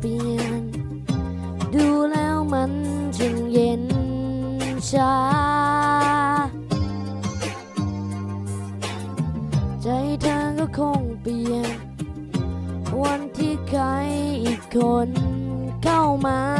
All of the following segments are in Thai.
เปลี่ยน ดูแล้วมันจึงเย็นชา ใจเธอก็คงเปลี่ยน วันที่ใครอีกคนเข้ามา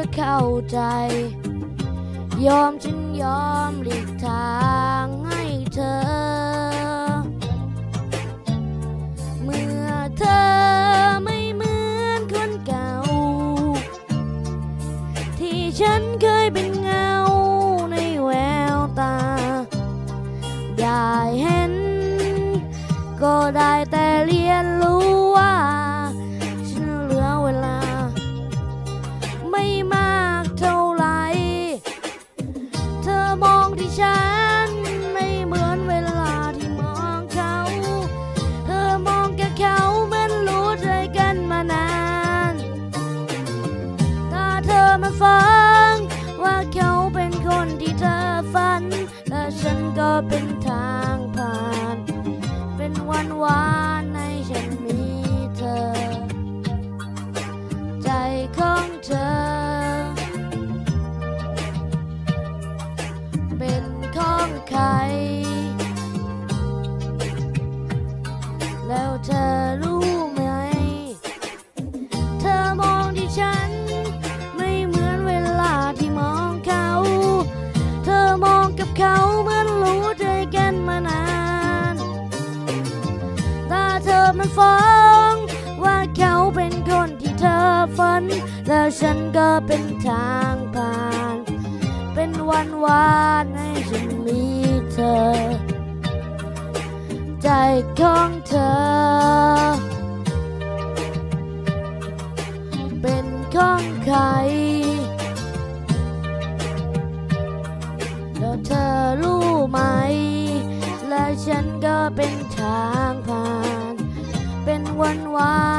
ก็เข้าใจ ยอมฉันยอมหลีกทางให้เธอ เมื่อเธอไม่เหมือนคนเก่า ที่ฉันเคยเป็นเงาในแววตา ได้เห็น ก็ได้แต่เรียนรู้ มาฟัง ว่าเขาเป็นคนที่เธอฝัน และฉันก็เป็นทางผ่าน เป็นวันวานให้ฉันมีเธอ ใจของเธอ เป็นของใคร แล้วเธอรู้ ฟ้อง ว่าเขาเป็นคนที่เธอฝัน แล้วฉันก็เป็นทางผ่าน เป็นวันวานให้ฉันมีเธอ ใจของเธอ เป็นของใครแล้วเธอรู้ไหม และฉันก็เป็นทาง วันวาน